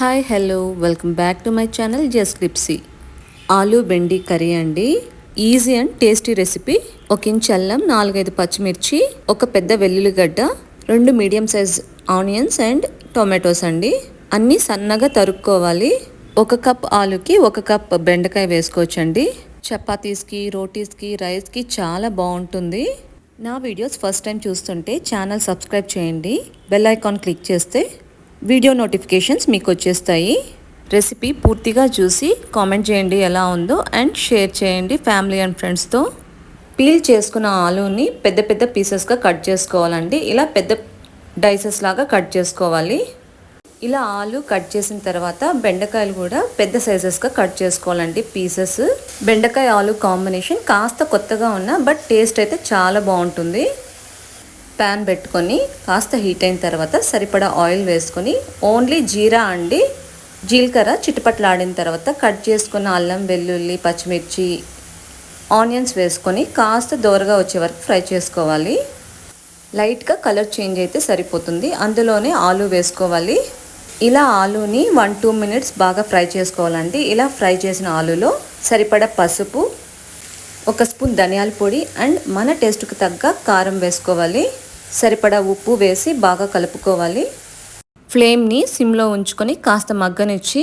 Hi hello welcome back to my channel just crispy aloo బెండి curry అండి. Easy and tasty recipe. ఒక inch అల్లం నాలుగైదు పచ్చిమిర్చి ఒక పెద్ద వెల్లుల్లిగడ్డ రెండు medium size onions and tomatoes అండి. అన్నీ సన్నగా తరుక్కోవాలి. ఒక కప్ ఆలుకి ఒక కప్ బెండకాయ వేసుకోవచ్చండి. చపాతీస్కి రోటీస్కి రైస్కి చాలా బాగుంటుంది. నా వీడియోస్ ఫస్ట్ టైం చూస్తుంటే ఛానల్ సబ్స్క్రైబ్ చేయండి. బెల్ ఐకాన్ క్లిక్ చేస్తే వీడియో నోటిఫికేషన్స్ మీకు వచ్చేస్తాయి. రెసిపీ పూర్తిగా చూసి కామెంట్ చేయండి ఎలా ఉందో అండ్ షేర్ చేయండి ఫ్యామిలీ అండ్ ఫ్రెండ్స్తో. పీల్ చేసుకున్న ఆలూని పెద్ద పెద్ద పీసెస్గా కట్ చేసుకోవాలండి. ఇలా పెద్ద డైసెస్ లాగా కట్ చేసుకోవాలి. ఇలా ఆలు కట్ చేసిన తర్వాత బెండకాయలు కూడా పెద్ద సైజెస్గా కట్ చేసుకోవాలండి పీసెస్. బెండకాయ ఆలు కాంబినేషన్ కాస్త కొత్తగా ఉన్న బట్ టేస్ట్ అయితే చాలా బాగుంటుంది. ప్యాన్ పెట్టుకొని కాస్త హీట్ అయిన తర్వాత సరిపడా ఆయిల్ వేసుకొని ఓన్లీ జీరా అండి జీలకర్ర చిటపట్లాడిన తర్వాత కట్ చేసుకున్న అల్లం వెల్లుల్లి పచ్చిమిర్చి ఆనియన్స్ వేసుకొని కాస్త దోరగా వచ్చే వరకు ఫ్రై చేసుకోవాలి. లైట్గా కలర్ చేంజ్ అయితే సరిపోతుంది. అందులోనే ఆలు వేసుకోవాలి. ఇలా ఆలూని వన్ టూ మినిట్స్ బాగా ఫ్రై చేసుకోవాలండి. ఇలా ఫ్రై చేసిన ఆలులో సరిపడా పసుపు ఒక స్పూన్ ధనియాల పొడి అండ్ మన టేస్ట్కి తగ్గ కారం వేసుకోవాలి. సరిపడా ఉప్పు వేసి బాగా కలుపుకోవాలి. ఫ్లేమ్ని సిమ్లో ఉంచుకొని కాస్త మగ్గనిచ్చి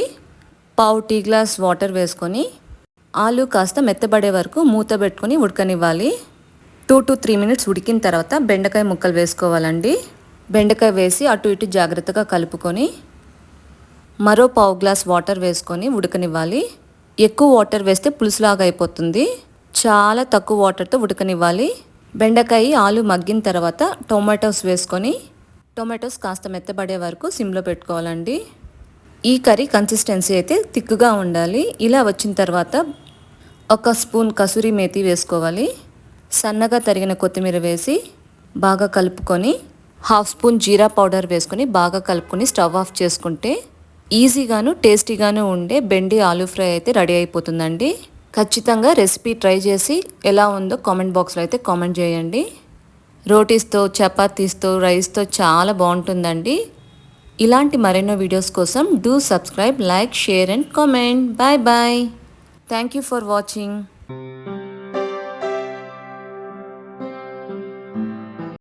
పావు టీ గ్లాస్ వాటర్ వేసుకొని ఆలు కాస్త మెత్తబడే వరకు మూత పెట్టుకొని ఉడకనివ్వాలి. టూ టు త్రీ మినిట్స్ ఉడికిన తర్వాత బెండకాయ ముక్కలు వేసుకోవాలండి. బెండకాయ వేసి అటు ఇటు జాగ్రత్తగా కలుపుకొని మరో పావు గ్లాస్ వాటర్ వేసుకొని ఉడకనివ్వాలి. ఎక్కువ వాటర్ వేస్తే పులుసులాగా అయిపోతుంది. చాలా తక్కువ వాటర్తో ఉడకనివ్వాలి. బెండకాయ ఆలు మగ్గిన తర్వాత టొమాటోస్ వేసుకొని టొమాటోస్ కాస్త మెత్తబడే వరకు సిమ్లో పెట్టుకోవాలండి. ఈ కర్రీ కన్సిస్టెన్సీ అయితే తిక్కుగా ఉండాలి. ఇలా వచ్చిన తర్వాత ఒక స్పూన్ కసూరి మేతి వేసుకోవాలి. సన్నగా తరిగిన కొత్తిమీర వేసి బాగా కలుపుకొని హాఫ్ స్పూన్ జీరా పౌడర్ వేసుకొని బాగా కలుపుకొని స్టవ్ ఆఫ్ చేసుకుంటే ఈజీగాను టేస్టీగాను ఉండే బెండి ఆలూ ఫ్రై అయితే రెడీ అయిపోతుందండి. ఖచ్చితంగా రెసిపీ ట్రై చేసి ఎలా ఉందో కామెంట్ బాక్స్లో అయితే కామెంట్ చేయండి. రోటీస్తో చపాతీస్తో రైస్తో చాలా బాగుంటుందండి. ఇలాంటి మరెన్నో వీడియోస్ కోసం do subscribe like share and comment. Bye bye. Thank you for watching.